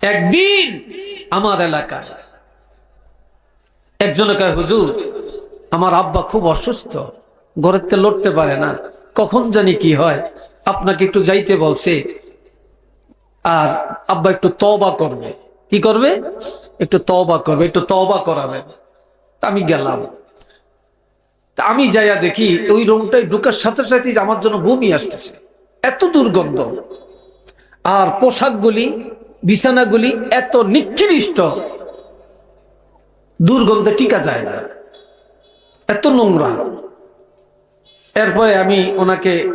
একদিন আমার এলাকায়। একজনে হুজুর, আমার আব্বা খুব অসুস্থ, ঘরের তে লড়তে পারে না, কখন জানি কি হয়, আপনাকে একটু যাইতে বলছে। আর আব্বা একটু তবা করবে। কি করবে? একটু তবা করবে, একটু তবা করাবেন আমি গেলাম। আমি যাইয়া দেখি ওই রুমটায় ঢুকার সাথে সাথে আমার জন্য বমি আসতেছে। এত দুর্গন্ধ। আর পোশাকগুলি বিছানাগুলি এত নিকৃষ্ট, দুর্গন্ধে টিকা যায় না। এত নোংরা। এরপরে আমি ওনাকে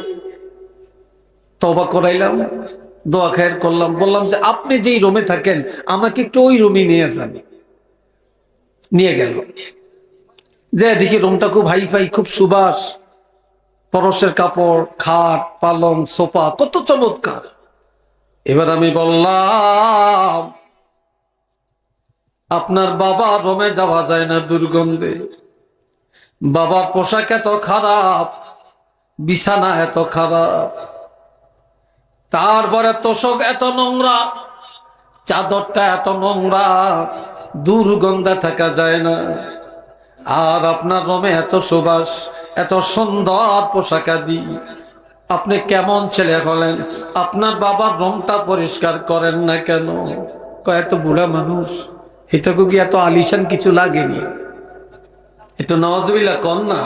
তবা করাইলাম, দোয়া খায়ের করলাম, বললাম যে আপনি যেই রুমে থাকেন, আমাকে একটু ওই রুমে নিয়ে যান। নিয়ে গেল। যে দেখি রুমটা খুব হাইফাই, খুব সুবাস, পরশের কাপড়, খাট, পালং, সোফা, কত চমৎকার। এবার আমি বললাম, আপনার বাবা রোমে যাওয়া যায় না দুর্গন্ধে। বাবার পোশাক এত খারাপ, বিছানা এত খারাপ। তারপরে তোষক এত নোংরা, চাদরটা এত নোংরা, দুর্গন্ধে থাকা যায় না। আর আপনার রোমে এত সুবাস, এত সুন্দর পোশাক আদি। আপনি কেমন ছেলে হলেন? আপনার বাবার রংটা পরিষ্কার করেন না কেন? কয়, এত বুড়া মানুষ। এটাকে কি এত আলিশান কিছু লাগেনি? এত নওয়াজবিল্লা কন না?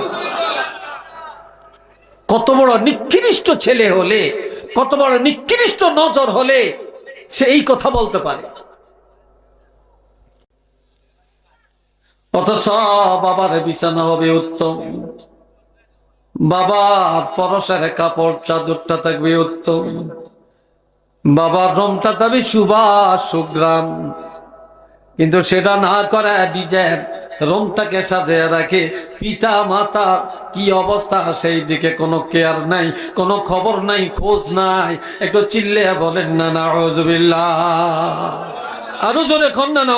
কত বড় নিকৃষ্ট ছেলে হলে, কত বড় নিকৃষ্ট নজর হলে সে এই কথা বলতে পারে। অথচ বাবার বিছানা হবে উত্তম। বাবার পরশের কাপড় চাদরটা থাকবে উত্তম। বাবার রমটা থাকবে সুবাস সুগ্রাম। কিন্তু সেটা না করে নিজের রংটাকে সাজিয়ে রাখে। পিতা, মাতা, কি অবস্থা সেই দিকে কোনো কেয়ার নাই, কোনো খবর নাই, খোঁজ নাই। একটু চিল্লে বলেন, না না আরও জোরে খন না না